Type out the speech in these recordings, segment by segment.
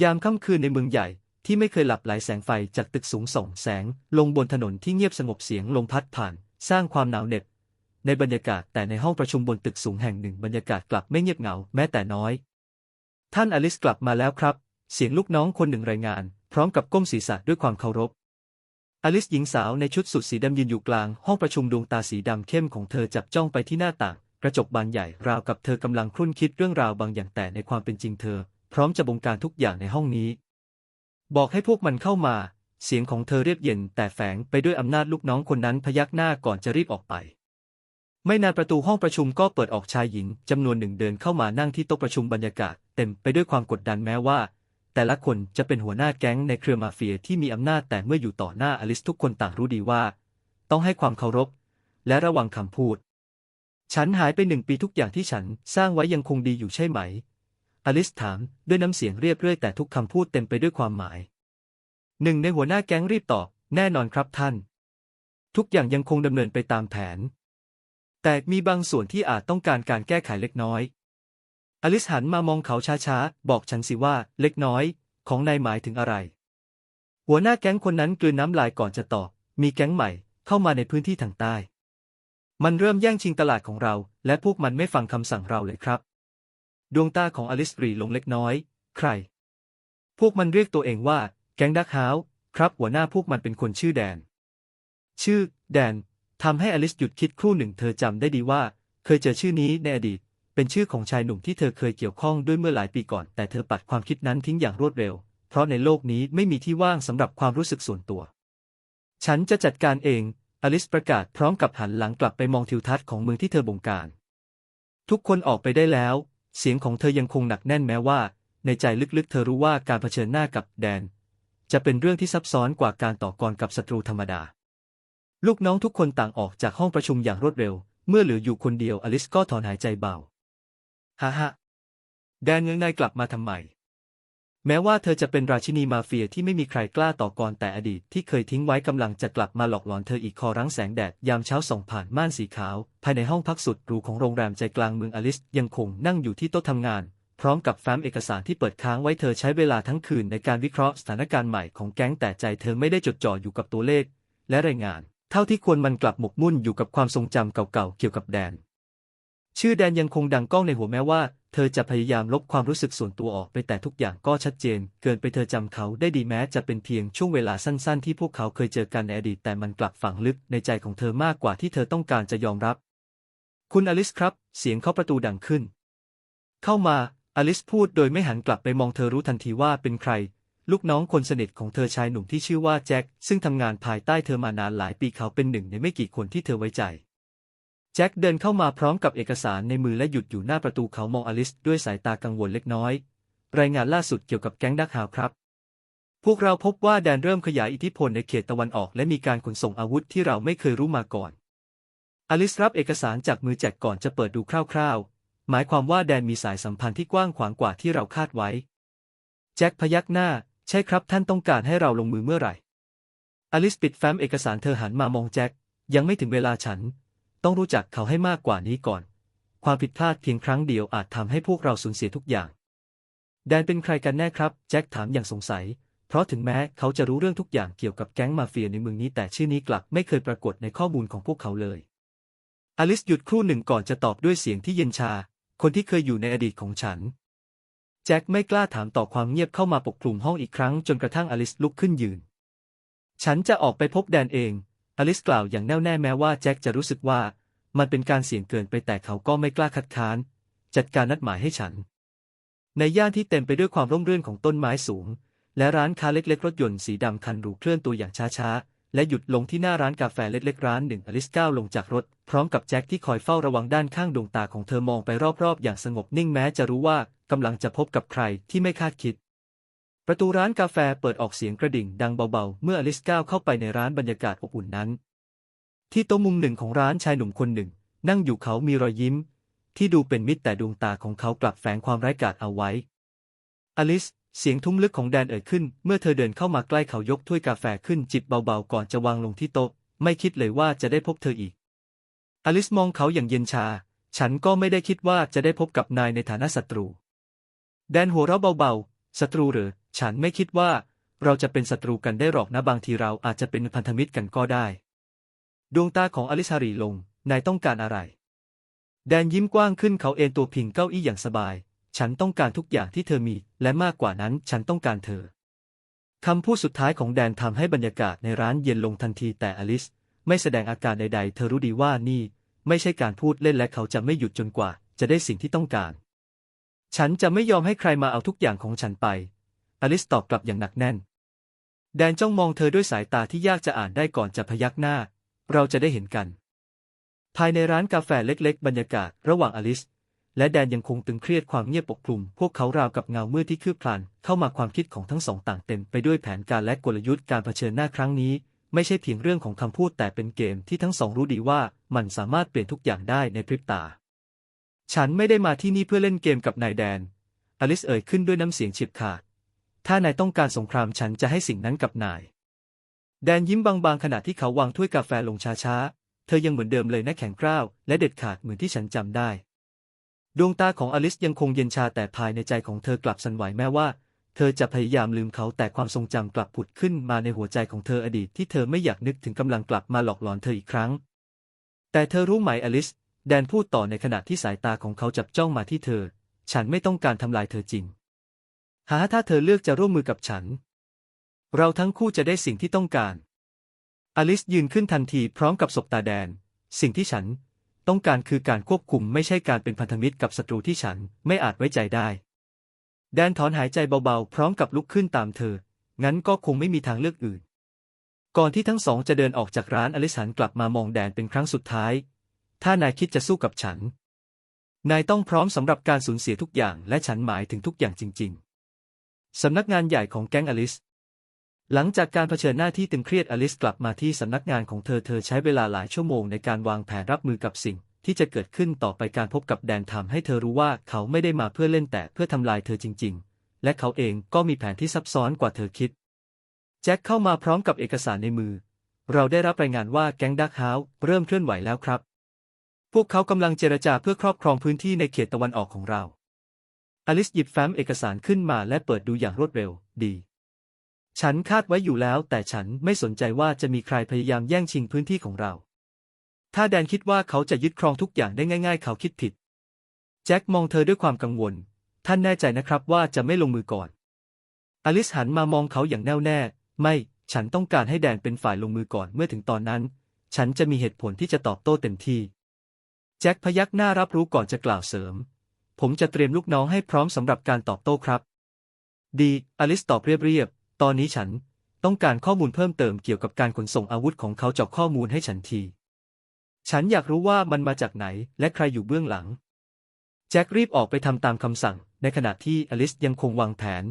ยามค่ำคืนในเมืองใหญ่ที่ไม่เคยหลับไหลแสงไฟจากตึกสูงส่องแสง ลงบนถนนที่เงียบสงบเสียงลมพัดผ่าน สร้างความหนาวเหน็บ ในบรรยากาศแต่ในห้องประชุมบนตึกสูงแห่งหนึ่งบรรยากาศกลับไม่เงียบเหงาแม้แต่น้อย ท่านอลิสกลับมาแล้วครับ เสียงลูกน้องคนหนึ่งรายงาน พร้อมกับก้มศีรษะด้วยความเคารพ อลิสหญิงสาวในชุดสุดสีดำยืนอยู่กลาง ห้องประชุมดวงตาสีดำเข้มของเธอจับจ้องไปที่หน้าต่าง กระจกบานใหญ่ราวกับเธอกำลังครุ่นคิดเรื่องราวบางอย่างแต่ในความเป็นจริงเธอ พร้อมจะบงการทุกอย่างในห้องนี้ บอกให้พวกมันเข้ามา เสียงของเธอเรียบเย็น แต่แฝงไปด้วยอำนาจลูกน้องคนนั้นพยักหน้าก่อนจะรีบออกไป ไม่นานประตูห้องประชุมก็เปิดออกชายหญิงจำนวนหนึ่งเดินเข้ามานั่งที่โต๊ะประชุมบรรยากาศเต็มไปด้วยความกดดันแม้ว่า แต่ละคนจะเป็นหัวหน้าแก๊งในเครือมาเฟียที่มีอำนาจแต่เมื่ออยู่ต่อหน้าอลิสทุกคนต่างรู้ดีว่า ต้องให้ความเคารพ และระวังคำพูด ฉันหายไปหนึ่งปีทุกอย่างที่ฉันสร้างไว้ยังคงดีอยู่ใช่ไหม อลิสถามด้วยน้ำเสียงเรียบเรื่อยแต่ทุกคำพูดเต็มไปด้วยความหมาย หนึ่งในหัวหน้าแก๊งรีบตอบ แน่นอนครับท่าน ทุกอย่างยังคงดำเนินไปตามแผน แต่มีบางส่วนที่อาจต้องการการแก้ไขเล็กน้อย อลิสหันมามองเขาช้าๆ บอกฉันสิว่า เล็กน้อย ของนายหมายถึงอะไร หัวหน้าแก๊งคนนั้นกลืนน้ำลายก่อนจะตอบ มีแก๊งใหม่ เข้ามาในพื้นที่ทางใต้ มันเริ่มแย่งชิงตลาดของเรา และพวกมันไม่ฟังคำสั่งเราเลยครับ ดวงตาของอลิสปรีลงเล็กน้อย ใคร พวกมันเรียกตัวเองว่า แก๊งดักฮาวครับหัวหน้าพวกมันเป็นคนชื่อแดน ชื่อ แดนทำให้อลิสหยุดคิดครู่หนึ่งเธอจำได้ดีว่า เคยเจอชื่อนี้ในอดีต เป็นชื่อของชายหนุ่มที่เธอเคยเกี่ยวข้องด้วยเมื่อหลายปีก่อน แต่เธอปัดความคิดนั้นทิ้งอย่างรวดเร็ว เพราะในโลกนี้ไม่มีที่ว่างสำหรับความรู้สึกส่วนตัว ฉันจะจัดการเอง อลิสประกาศพร้อมกับหันหลังกลับไปมองทิวทัศน์ของเมืองที่เธอบงการ ทุกคนออกไปได้แล้ว เสียงของเธอยังคงหนักแน่นแม้ว่า ในใจลึกๆ เธอรู้ว่าการเผชิญหน้ากับแดน จะเป็นเรื่องที่ซับซ้อนกว่าการต่อกรกับศัตรูธรรมดา ลูกน้องทุกคนต่างออกจากห้องประชุมอย่างรวดเร็ว เมื่อเหลืออยู่คนเดียวอลิสก็ถอนหายใจเบา ฮ่าฮ่าแดนยังนายกลับมาทำไม แม้ว่าเธอจะเป็นราชินีมาเฟียที่ไม่มีใครกล้าต่อกรแต่อดีตที่เคยทิ้งไว้กำลังจะกลับมาหลอกหลอนเธออีกคอรั้งแสงแดดยามเช้าส่องผ่านม่านสีขาว ภายในห้องพักสุดหรูของโรงแรมใจกลางเมืองอลิสยังคงนั่งอยู่ที่โต๊ะทำงาน พร้อมกับแฟ้มเอกสารที่เปิดค้างไว้เธอใช้เวลาทั้งคืนในการวิเคราะห์สถานการณ์ใหม่ของแก๊งแต่ใจเธอไม่ได้จดจ่ออยู่กับตัวเลข และรายงาน เท่าที่ควรมันกลับหมกมุ่นอยู่กับความทรงจำเก่าๆเกี่ยวกับแดน ชื่อแดนยังคงดังก้องในหัวแม้ว่า เธอจะพยายามลบความรู้สึกส่วนตัวออกไปแต่ทุกอย่างก็ชัดเจน เกินไปเธอจำเขาได้ดีแม้จะเป็นเพียงช่วงเวลาสั้นๆ ที่พวกเขาเคยเจอกันในอดีตแต่มันกลับฝังลึกในใจของเธอมากกว่าที่เธอต้องการจะยอมรับ คุณอลิสครับ เสียงเคาะประตูดังขึ้น เข้ามา อลิสพูดโดยไม่หันกลับไปมองเธอรู้ทันทีว่าเป็นใคร ลูกน้องคนสนิทของเธอชายหนุ่มที่ชื่อว่าแจ็คซึ่งทำงานภายใต้เธอมานานหลายปีเขาเป็นหนึ่งในไม่กี่คนที่เธอไว้ใจ แจ็คเดินเข้ามาพร้อมกับเอกสารในมือและหยุดอยู่หน้าประตูเขามองอลิสด้วยสายตากังวลเล็กน้อย รายงานล่าสุดเกี่ยวกับแก๊งดักฮาวครับ พวกเราพบว่าแดนเริ่มขยายอิทธิพลในเขตตะวันออกและมีการขนส่งอาวุธที่เราไม่เคยรู้มาก่อน อลิสรับเอกสารจากมือแจ็คก่อนจะเปิดดูคร่าวๆ หมายความว่าแดนมีสายสัมพันธ์ที่กว้างขวางกว่าที่เราคาดไว้ แจ็คพยักหน้า ใช่ครับท่านต้องการให้เราลงมือเมื่อไหร่ อลิสปิดแฟ้มเอกสารเธอหันมามองแจ็ค ยังไม่ถึงเวลาฉัน ต้องรู้จักเขาให้มากกว่านี้ก่อน ความผิดพลาดเพียงครั้งเดียวอาจทำให้พวกเราสูญเสียทุกอย่าง แดนเป็นใครกันแน่ครับ แจ็คถามอย่างสงสัย เพราะถึงแม้เขาจะรู้เรื่องทุกอย่างเกี่ยวกับแก๊งมาเฟียในเมืองนี้แต่ชื่อนี้กลับไม่เคยปรากฏในข้อมูลของพวกเขาเลย อลิสหยุดครู่หนึ่งก่อนจะตอบด้วยเสียงที่เย็นชา คนที่เคยอยู่ในอดีตของฉัน แจ็คไม่กล้าถามต่อความเงียบเข้ามาปกคลุมห้องอีกครั้งจนกระทั่งอลิสลุกขึ้นยืน ฉันจะออกไปพบแดนเอง อลิสกล่าวอย่างแน่วแน่แม้ว่าแจ็คจะรู้สึกว่า มันเป็นการเสี่ยงเกินไปแต่เขาก็ไม่กล้าคัดค้าน จัดการนัดหมายให้ฉัน ในย่านที่เต็มไปด้วยความร่มรื่นของต้นไม้สูง และร้านค้าเล็กๆ รถยนต์สีดำคันหรูเคลื่อนตัวอย่างช้าๆ และหยุดลงที่หน้าร้านกาแฟเล็กๆร้านหนึ่งอลิสก้าวลงจากรถ พร้อมกับแจ็คที่คอยเฝ้าระวังด้านข้างดวงตาของเธอมองไปรอบๆ อย่างสงบนิ่งแม้จะรู้ว่ากำลังจะพบกับใครที่ไม่คาดคิด ประตูร้านกาแฟเปิดออกเสียงกระดิ่งดังเบาๆ เมื่ออลิสก้าวเข้าไปในร้านบรรยากาศอบอุ่นนั้น ที่โต๊ะมุมหนึ่งของร้านชายหนุ่มคนหนึ่ง นั่งอยู่เขามีรอยยิ้ม ที่ดูเป็นมิตรแต่ดวงตาของเขากลับแฝงความร้ายกาจเอาไว้ อลิส เสียงทุ้มลึกของแดนเอ่ยขึ้น เมื่อเธอเดินเข้ามาใกล้เขายกถ้วยกาแฟขึ้นจิบเบาๆ ก่อนจะวางลงที่โต๊ะ ไม่คิดเลยว่าจะได้พบเธออีก อลิสมองเขาอย่างเย็นชา ฉันก็ไม่ได้คิดว่าจะได้พบกับนายในฐานะศัตรู แดนหัวเราะเบาๆ ศัตรูหรือ ฉันไม่คิดว่าเราจะเป็นศัตรูกันได้หรอกนะบางทีเราอาจจะเป็นพันธมิตรกันก็ได้ ดวงตาของอลิซารีลง นายต้องการอะไร แดนยิ้มกว้างขึ้นเขาเอนตัวพิงเก้าอี้อย่างสบาย ฉันต้องการทุกอย่างที่เธอมี และมากกว่านั้นฉันต้องการเธอ คำพูดสุดท้ายของแดนทำให้บรรยากาศในร้านเย็นลงทันทีแต่อลิสไม่แสดงอาการใด ๆ เธอรู้ดีว่านี่ ไม่ใช่การพูดเล่นและเขาจะไม่หยุดจนกว่า จะได้สิ่งที่ต้องการ ฉันจะไม่ยอมให้ใครมาเอาทุกอย่างของฉันไป อลิสตอบกลับอย่างหนักแน่น แดนจ้องมองเธอด้วยสายตาที่ยากจะอ่านได้ก่อนจะพยักหน้า เราจะได้เห็นกัน ภายในร้านกาแฟเล็กๆ บรรยากาศระหว่างอลิส และแดนยังคงตึงเครียดความเงียบปกคลุม พวกเขาราวกับเงามืดที่คืบคลานเข้ามาความคิดของทั้งสองต่างเต็มไปด้วยแผนการและกลยุทธ์การเผชิญหน้าครั้งนี้ ไม่ใช่เพียงเรื่องของคำพูดแต่เป็นเกมที่ทั้งสองรู้ดีว่ามันสามารถเปลี่ยนทุกอย่างได้ในพริบตา ฉันไม่ได้มาที่นี่เพื่อเล่นเกมกับนายแดน อลิสเอ่ยขึ้นด้วยน้ำเสียงฉิบขาด ถ้านายต้องการสงครามฉันจะให้สิ่งนั้นกับนาย แดนยิ้มบางๆขณะที่เขาวางถ้วยกาแฟลงช้าๆ เธอยังเหมือนเดิมเลยนะแข็งกร้าว และเด็ดขาดเหมือนที่ฉันจำได้ ดวงตาของอลิสยังคงเย็นชาแต่ภายในใจของเธอกลับสั่นไหวแม้ว่า เธอจะพยายามลืมเขาแต่ความทรงจำกลับผุดขึ้นมาในหัวใจของเธออดีตที่เธอไม่อยากนึกถึงกำลังกลับมาหลอกหลอนเธออีกครั้ง แต่เธอรู้ไหมอลิส แดนพูดต่อในขณะที่สายตาของเขาจับจ้องมาที่เธอ ฉันไม่ต้องการทำลายเธอจริง หาถ้าเธอเลือกจะร่วมมือกับฉัน เราทั้งคู่จะได้สิ่งที่ต้องการ อลิสยืนขึ้นทันทีพร้อมกับศบตาแดน สิ่งที่ฉันต้องการคือการควบคุมไม่ใช่การเป็นพันธมิตรกับศัตรูที่ฉันไม่อาจไว้ใจได้ แดนถอนหายใจเบาๆ พร้อมกับลุกขึ้นตามเธอ งั้นก็คงไม่มีทางเลือกอื่น ก่อนที่ทั้งสองจะเดินออกจากร้านอลิสันกลับมามองแดนเป็นครั้งสุดท้าย ถ้านายคิดจะสู้กับฉัน นายต้องพร้อมสำหรับการสูญเสียทุกอย่างและฉันหมายถึงทุกอย่างจริง ๆ สำนักงานใหญ่ของแก๊งอลิส หลังจากการเผชิญหน้าที่ตึงเครียดอลิสกลับมาที่สำนักงานของเธอเธอใช้เวลาหลายชั่วโมงในการวางแผนรับมือกับสิ่ง ที่จะเกิดขึ้นต่อไปการพบกับแดนทำให้เธอรู้ว่าเขาไม่ได้มาเพื่อเล่นแต่เพื่อทำลายเธอจริง ๆ และเขาเองก็มีแผนที่ซับซ้อนกว่าเธอคิด แจ็คเข้ามาพร้อมกับเอกสารในมือ เราได้รับรายงานว่าแก๊งดักฮาวเริ่มเคลื่อนไหวแล้วครับ พวกเขากำลังเจรจาเพื่อครอบครองพื้นที่ในเขตตะวันออกของเรา อลิสหยิบแฟ้มเอกสารขึ้นมาและเปิดดูอย่างรวดเร็ว ดี ฉันคาดไว้อยู่แล้ว แต่ฉันไม่สนใจว่าจะมีใครพยายามแย่งชิงพื้นที่ของเรา ถ้าแดนคิดว่าเขาจะยึดครองทุกอย่างได้ง่าย ๆ เขาคิดผิด แจ็คมองเธอด้วยความกังวล ท่านแน่ใจนะครับว่าจะไม่ลงมือก่อน อลิสหันมามองเขาอย่างแน่วแน่ ไม่ ฉันต้องการให้แดนเป็นฝ่ายลงมือก่อนเมื่อถึงตอนนั้น ฉันจะมีเหตุผลที่จะตอบโต้เต็มที่ แจ็คพยักหน้ารับรู้ก่อนจะกล่าวเสริม ผมจะเตรียมลูกน้องให้พร้อมสำหรับการตอบโต้ครับ ดี อลิสตอบเรียบๆ ตอนนี้ฉันต้องการข้อมูลเพิ่มเติมเกี่ยวกับการขนส่งอาวุธของเขาเจาะข้อมูลให้ฉันที ฉันอยากรู้ว่ามันมาจากไหนและใครอยู่เบื้องหลัง แจ็ครีบออกไปทำตามคำสั่ง ในขณะที่อลิสยังคงวางแผน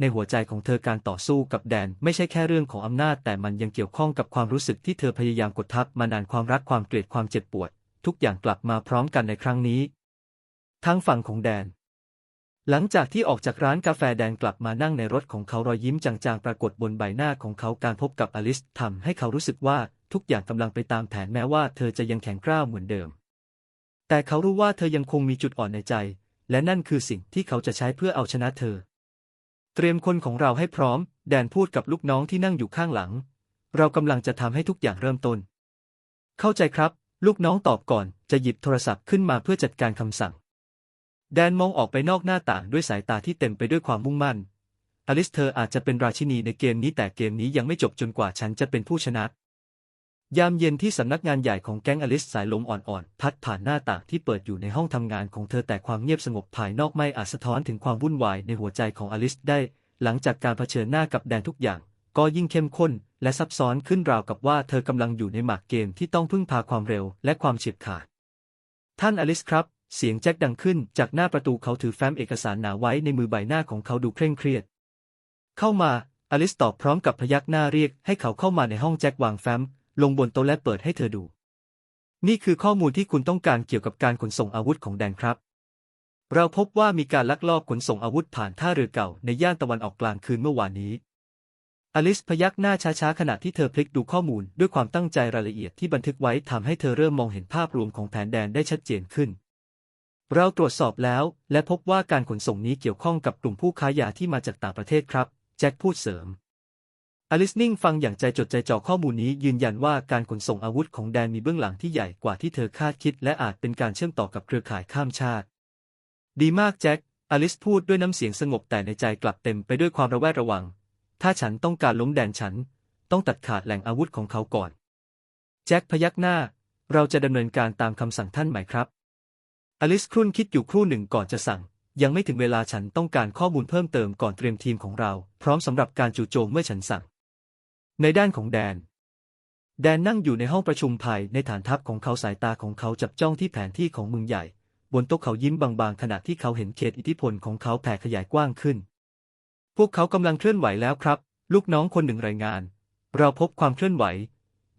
ในหัวใจของเธอการต่อสู้กับแดนไม่ใช่แค่เรื่องของอำนาจ แต่มันยังเกี่ยวข้องกับความรู้สึกที่เธอพยายามกดทับมานานความรักความเกลียดความเจ็บปวด ทุกอย่างกลับมาพร้อมกันในครั้งนี้ ทางฝั่งของแดน หลังจากที่ออกจากร้านกาแฟแดนกลับมานั่งในรถของเขารอยยิ้มจางๆ ปรากฏบนใบหน้าของเขาการพบกับอลิสทำให้เขารู้สึกว่าทุกอย่างกำลังไปตามแผนแม้ว่าเธอจะยังแข็งกร้าวเหมือนเดิม แต่เขารู้ว่าเธอยังคงมีจุดอ่อนในใจ และนั่นคือสิ่งที่เขาจะใช้เพื่อเอาชนะเธอ เตรียมคนของเราให้พร้อม แดนพูดกับลูกน้องที่นั่งอยู่ข้างหลัง เรากำลังจะทำให้ทุกอย่างเริ่มต้น เข้าใจครับ ลูกน้องตอบก่อนจะหยิบโทรศัพท์ขึ้นมาเพื่อจัดการคำสั่ง แดนมองออกไปนอกหน้าต่างด้วยสายตาที่เต็มไปด้วยความมุ่งมั่น อลิสเธออาจจะเป็นราชินีในเกมนี้แต่เกมนี้ยังไม่จบจนกว่าฉันจะเป็นผู้ชนะ ยามเย็นที่สำนักงานใหญ่ของแก๊งอลิสสายลมอ่อนๆ พัดผ่านหน้าต่างที่เปิดอยู่ในห้องทำงานของเธอแต่ความเงียบสงบภายนอกไม่อาจสะท้อนถึงความวุ่นวายในหัวใจของอลิสได้ หลังจากการเผชิญหน้ากับแดนทุกอย่าง ก็ยิ่งเข้มข้น และซับซ้อนขึ้นราวกับว่าเธอกำลังอยู่ในหมากเกมที่ต้องพึ่งพาความเร็วและความเฉียบขาด ท่านอลิสครับ เสียงแจ็คดังขึ้นจากหน้าประตูเขาถือแฟ้มเอกสารหนาไว้ในมือใบหน้าของเขาดูเคร่งเครียด เข้ามา อลิสตอบพร้อมกับพยักหน้าเรียกให้เขาเข้ามาในห้องแจ็ควางแฟ้ม ลงบนโต๊ะและเปิดให้เธอดู นี่คือข้อมูลที่คุณต้องการเกี่ยวกับการขนส่งอาวุธของแดนครับ เราพบว่ามีการลักลอบขนส่งอาวุธผ่านท่าเรือเก่าในย่านตะวันออกกลางคืนเมื่อวานนี้ อลิสพยักหน้าช้าๆขณะที่เธอพลิกดูข้อมูลด้วยความตั้งใจรายละเอียดที่บันทึกไว้ทำให้เธอเริ่มมองเห็นภาพรวมของแผนแดนได้ชัดเจนขึ้น เราตรวจสอบแล้ว และพบว่าการขนส่งนี้เกี่ยวข้องกับกลุ่มผู้ค้ายาที่มาจากต่างประเทศครับ แจ็คพูดเสริมอลิสนิ่งฟังอย่างใจจดใจจ่อข้อมูลนี้ยืนยันว่าการขนส่งอาวุธของแดนมีเบื้องหลังที่ใหญ่กว่าที่เธอคาดคิด และอาจเป็นการเชื่อมต่อกับเครือข่ายข้ามชาติ ดีมากแจ็คอลิสพูดด้วยน้ำเสียงสงบแต่ในใจกลับเต็มไปด้วยความระแวดระวัง ถ้าฉันต้องการล้มแดนฉัน ต้องตัดขาดแหล่งอาวุธของเขาก่อน แจ็คพยักหน้า เราจะดำเนินการตามคำสั่งท่านไหมครับ อลิสครุ่นคิดอยู่ครู่หนึ่งก่อนจะสั่ง ยังไม่ถึงเวลาฉันต้องการข้อมูลเพิ่มเติมก่อนเตรียมทีมของเรา พร้อมสำหรับการจู่โจมเมื่อฉันสั่ง ในด้านของแดน แดนนั่งอยู่ในห้องประชุมภายในฐานทัพของเขาสายตาของเขาจับจ้องที่แผนที่ของเมืองใหญ่ บนโต๊ะเขายิ้มบางๆ ขณะที่เขาเห็นเขตอิทธิพลของเขาแผ่ขยายกว้างขึ้น พวกเขากำลังเคลื่อนไหวแล้วครับ ลูกน้องคนหนึ่งรายงาน เราพบความเคลื่อนไหว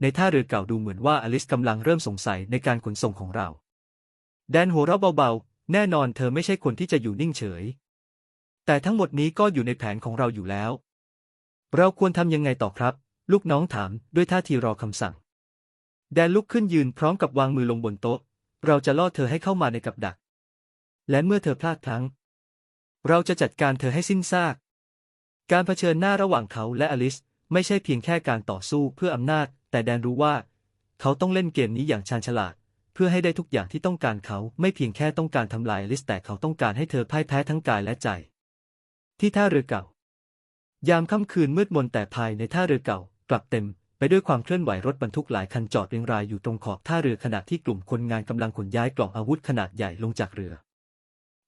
ในท่าเรือเก่าดูเหมือนว่าอลิสกำลังเริ่มสงสัยในการขนส่งของเรา แดนหัวเราะเบาๆ แน่นอนเธอไม่ใช่คนที่จะอยู่นิ่งเฉย แต่ทั้งหมดนี้ก็อยู่ในแผนของเราอยู่แล้ว เราควรทำยังไงต่อครับ ลูกน้องถามด้วยท่าทีรอคำสั่ง แดนลุกขึ้นยืนพร้อมกับวางมือลงบนโต๊ะ เราจะล่อเธอให้เข้ามาในกับดัก และเมื่อเธอพลาดพลั้ง เราจะจัดการเธอให้สิ้นซาก การเผชิญหน้าระหว่างเขาและอลิสไม่ใช่เพียงแค่การต่อสู้เพื่ออำนาจ แต่แดนรู้ว่า เขาต้องเล่นเกมนี้อย่างชาญฉลาด พื่อให้ได้ทุกอย่างที่ต้องการเขาไม่เพียงแค่ต้องการทำลายอลิสแต่เขาต้องการให้เธอพ่ายแพ้ทั้งกายและใจ ที่ท่าเรือเก่า ยามค่ำคืนมืดมนแต่ภายในท่าเรือเก่า กลับเต็มไปด้วยความเคลื่อนไหวรถบรรทุกหลายคันจอดเรียงรายอยู่ตรงขอบท่าเรือขณะที่กลุ่มคนงานกำลังขนย้ายกล่องอาวุธขนาดใหญ่ลงจากเรือ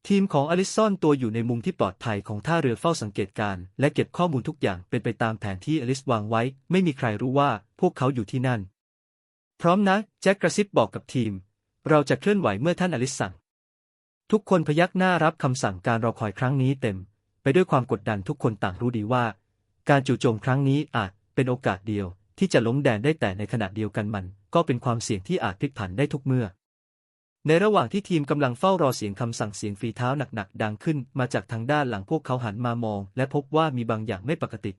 ทีมของอลิสซ่อนตัวอยู่ในมุมที่ปลอดภัยของท่าเรือเฝ้าสังเกตการณ์และเก็บข้อมูลทุกอย่างเป็นไปตามแผนที่อลิสวางไว้ ไม่มีใครรู้ว่าพวกเขาอยู่ที่นั่น พร้อมนะ แจ็คกระซิบบอกกับทีม เราจะเคลื่อนไหวเมื่อท่านอลิสสั่ง ทุกคนพยักหน้ารับคำสั่งการรอคอยครั้งนี้เต็ม ไปด้วยความกดดันทุกคนต่างรู้ดีว่า การจู่โจมครั้งนี้อาจเป็นโอกาสเดียว ที่จะล้มแดนได้แต่ในขณะเดียวกันมัน ก็เป็นความเสี่ยงที่อาจพลิกผันได้ทุกเมื่อ ในระหว่างที่ทีมกำลังเฝ้ารอเสียงคำสั่งเสียงฝีเท้าหนักๆดังขึ้น มาจากทางด้านหลังพวกเขาหันมามอง และพบว่ามีบางอย่างไม่ปกติ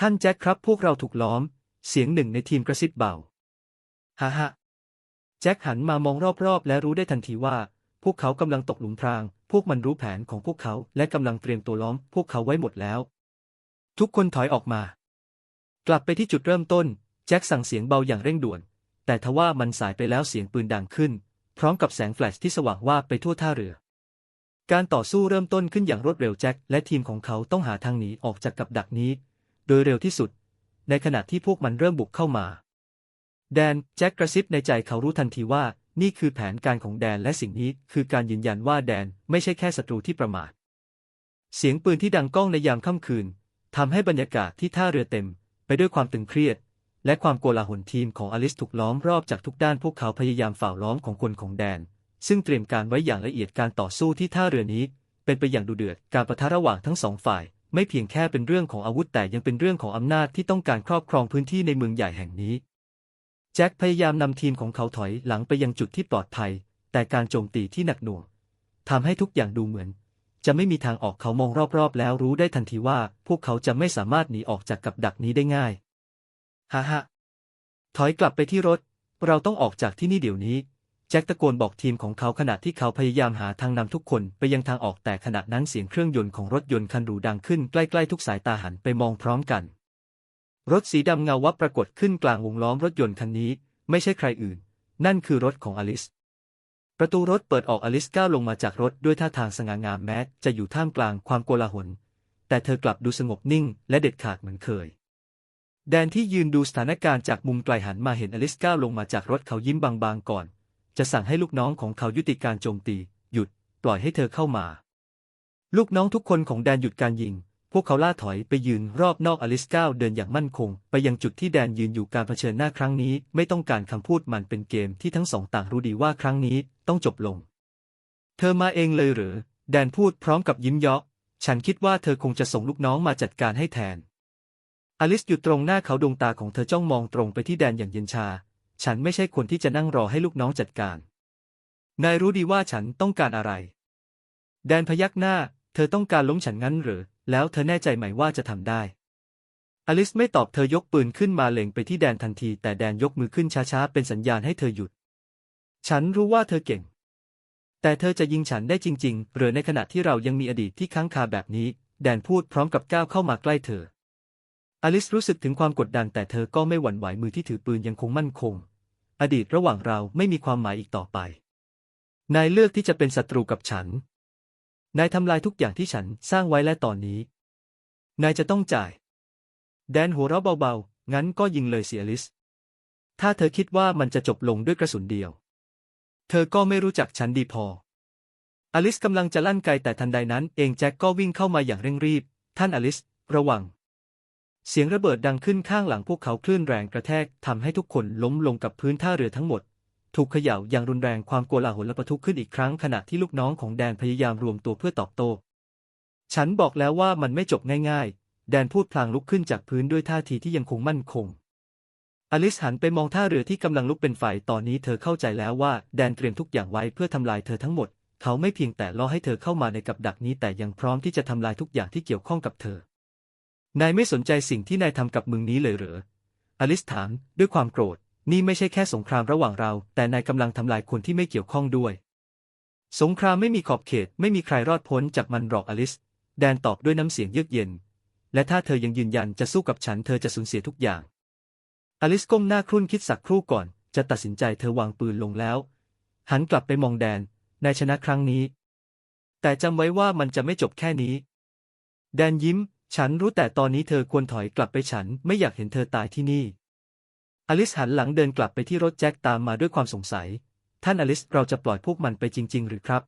ท่านแจ็คครับพวกเราถูกล้อม เสียงหนึ่งในทีมกระซิบเบา ฮ่าฮ่าแจ็คหันมามองรอบๆ และรู้ได้ทันทีว่า พวกเขากำลังตกหลุมพราง พวกมันรู้แผนของพวกเขาและกำลังเตรียมตัวล้อมพวกเขาไว้หมดแล้ว ทุกคนถอยออกมา กลับไปที่จุดเริ่มต้น แจ็คสั่งเสียงเบาอย่างเร่งด่วน แต่ทว่ามันสายไปแล้วเสียงปืนดังขึ้น พร้อมกับแสงแฟลชที่สว่างวาบไปทั่วท่าเรือ การต่อสู้เริ่มต้นขึ้นอย่างรวดเร็วแจ็คและทีมของเขาต้องหาทางหนีออกจากกับดักนี้ โดยเร็วที่สุด ในขณะที่พวกมันเริ่มบุกเข้ามา แดน แจ็คกระซิบในใจเขารู้ทันทีว่า นี่คือแผนการของแดนและสิ่งนี้คือการยืนยันว่าแดนไม่ใช่แค่ศัตรูที่ประมาท เสียงปืนที่ดังก้องในยามค่ำคืนทำให้บรรยากาศที่ท่าเรือเต็ม ไปด้วยความตึงเครียด และความโกลาหลทีมของอลิสถูกล้อมรอบจากทุกด้านพวกเขาพยายามฝ่าล้อมของคนของแดน ซึ่งเตรียมการไว้อย่างละเอียดการต่อสู้ที่ท่าเรือนี้ เป็นไปอย่างดุเดือดการประทะระหว่างทั้งสองฝ่าย ไม่เพียงแค่เป็นเรื่องของอาวุธแต่ยังเป็นเรื่องของอำนาจที่ต้องการครอบครองพื้นที่ในเมืองใหญ่แห่งนี้ แจ็คพยายามนำทีมของเขาถอยหลังไปยังจุดที่ปลอดภัย แต่การโจมตีที่หนักหน่วงทำให้ทุกอย่างดูเหมือน จะไม่มีทางออกเขามองรอบๆ แล้วรู้ได้ทันทีว่า พวกเขาจะไม่สามารถหนีออกจากกับดักนี้ได้ง่ายฮ่าฮ่าถอยกลับไปที่รถ เราต้องออกจากที่นี่เดี๋ยวนี้ แจ็คตะโกนบอกทีมของเขาขณะที่เขาพยายามหาทางนำทุกคนไปยังทางออกแต่ขณะนั้นเสียงเครื่องยนต์ของรถยนต์คันหรูดังขึ้นใกล้ๆทุกสายตาหันไปมองพร้อมกัน รถสีดำเงาวับปรากฏขึ้นกลางวงล้อมรถยนต์คันนี้ ไม่ใช่ใครอื่น นั่นคือรถของอลิส ประตูรถเปิดออกอลิสก้าวลงมาจากรถด้วยท่าทางสง่างามแม้จะอยู่ท่ามกลางความโกลาหล แต่เธอกลับดูสงบนิ่งและเด็ดขาดเหมือนเคย แดนที่ยืนดูสถานการณ์จากมุมไกลหันมาเห็นอลิสก้าวลงมาจากรถเขายิ้มบางๆก่อน จะสั่งให้ลูกน้องของเขายุติการโจมตี หยุด ปล่อยให้เธอเข้ามา ลูกน้องทุกคนของแดนหยุดการยิง พวกเขาล่าถอยไปยืนรอบนอกอลิสก้าวเดินอย่างมั่นคง ไปยังจุดที่แดนยืนอยู่การเผชิญหน้าครั้งนี้ ไม่ต้องการคำพูดมันเป็นเกมที่ทั้งสองต่างรู้ดีว่าครั้งนี้ต้องจบลง เธอมาเองเลยหรือ แดนพูดพร้อมกับยิ้มเยาะ ฉันคิดว่าเธอคงจะส่งลูกน้องมาจัดการให้แทน อลิสอยู่ตรงหน้าเขาดวงตาของเธอจ้องมองตรงไปที่แดนอย่างเย็นชา ฉันไม่ใช่คนที่จะนั่งรอให้ลูกน้องจัดการ นายรู้ดีว่าฉันต้องการอะไร แดนพยักหน้า เธอต้องการล้มฉันงั้นหรือ แล้วเธอแน่ใจไหมว่าจะทำได้ อลิสไม่ตอบเธอยกปืนขึ้นมาเล็งไปที่แดนทันที แต่แดนยกมือขึ้นช้าๆ เป็นสัญญาณให้เธอหยุด ฉันรู้ว่าเธอเก่ง แต่เธอจะยิงฉันได้จริง ๆ หรือในขณะที่เรายังมีอดีตที่ค้างคาแบบนี้ แดนพูดพร้อมกับก้าวเข้ามาใกล้เธอ อลิสรู้สึกถึงความกดดันแต่เธอก็ไม่หวั่นไหวมือที่ถือปืนยังคงมั่นคง อดีตระหว่างเราไม่มีความหมายอีกต่อไป นายเลือกที่จะเป็นศัตรูกับฉัน นายทำลายทุกอย่างที่ฉันสร้างไว้และตอนนี้ นายจะต้องจ่าย แดนหัวเราะเบาๆ งั้นก็ยิงเลยสิอลิส ถ้าเธอคิดว่ามันจะจบลงด้วยกระสุนเดียว เธอก็ไม่รู้จักฉันดีพอ อลิสกำลังจะลั่นไกแต่ทันใดนั้น เองแจ็คก็วิ่งเข้ามาอย่างเร่งรีบ ท่านอลิส ระวัง เสียงระเบิดดังขึ้นข้างหลังพวกเขาคลื่นแรงกระแทกทำให้ทุกคนล้มลงกับพื้นท่าเรือทั้งหมด ถูกเขย่าอย่างรุนแรงความกลาหลและปะทุขึ้นอีกครั้งขณะที่ลูกน้องของแดนพยายามรวมตัวเพื่อตอบโต้ ฉันบอกแล้วว่ามันไม่จบง่ายๆ แดนพูดพลางลุกขึ้นจากพื้นด้วยท่าทีที่ยังคงมั่นคง อลิสหันไปมองท่าเรือที่กำลังลุกเป็นไฟตอนนี้เธอเข้าใจแล้วว่าแดนเตรียมทุกอย่างไว้เพื่อทำลายเธอทั้งหมด เขาไม่เพียงแต่ล่อให้เธอเข้ามาในกับดักนี้แต่ยังพร้อมที่จะทำลายทุกอย่างที่เกี่ยวข้องกับเธอ นายไม่สนใจสิ่งที่นายทำกับมึงนี้เลยเหรอ อลิสถามด้วยความโกรธ นี่ไม่ใช่แค่สงครามระหว่างเรา แต่นายกำลังทำลายคนที่ไม่เกี่ยวข้องด้วย สงครามไม่มีขอบเขต ไม่มีใครรอดพ้นจากมันหรอกอลิส แดนตอบด้วยน้ำเสียงเยือกเย็น และถ้าเธอยังยืนยันจะสู้กับฉัน เธอจะสูญเสียทุกอย่าง อลิสก้มหน้าครุ่นคิดสักครู่ก่อน จะตัดสินใจเธอวางปืนลงแล้ว หันกลับไปมองแดน นายชนะครั้งนี้ แต่จำไว้ว่ามันจะไม่จบแค่นี้ แดนยิ้ม ฉันรู้แต่ตอนนี้เธอควรถอยกลับไปฉันไม่อยากเห็นเธอตายที่นี่ อลิสหันหลังเดินกลับไปที่รถแจ็คตามมาด้วยความสงสัย ท่านอลิสเราจะปล่อยพวกมันไปจริง ๆ หรือครับ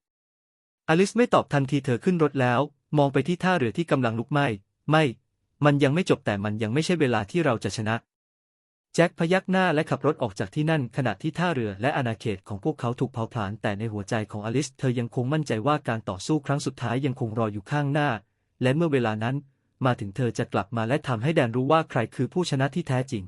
อลิสไม่ตอบทันทีเธอขึ้นรถแล้ว มองไปที่ท่าเรือที่กำลังลุกไหม้ ไม่ มันยังไม่จบแต่มันยังไม่ใช่เวลาที่เราจะชนะ แจ็คพยักหน้าและขับรถออกจากที่นั่นขณะที่ท่าเรือและอาณาเขตของพวกเขาถูกเผาผลาญแต่ในหัวใจของอลิสเธอยังคงมั่นใจว่าการต่อสู้ครั้งสุดท้ายยังคงรออยู่ข้างหน้า และเมื่อเวลานั้น มาถึงเธอจะกลับมาและทำให้แดนรู้ว่าใครคือผู้ชนะที่แท้จริง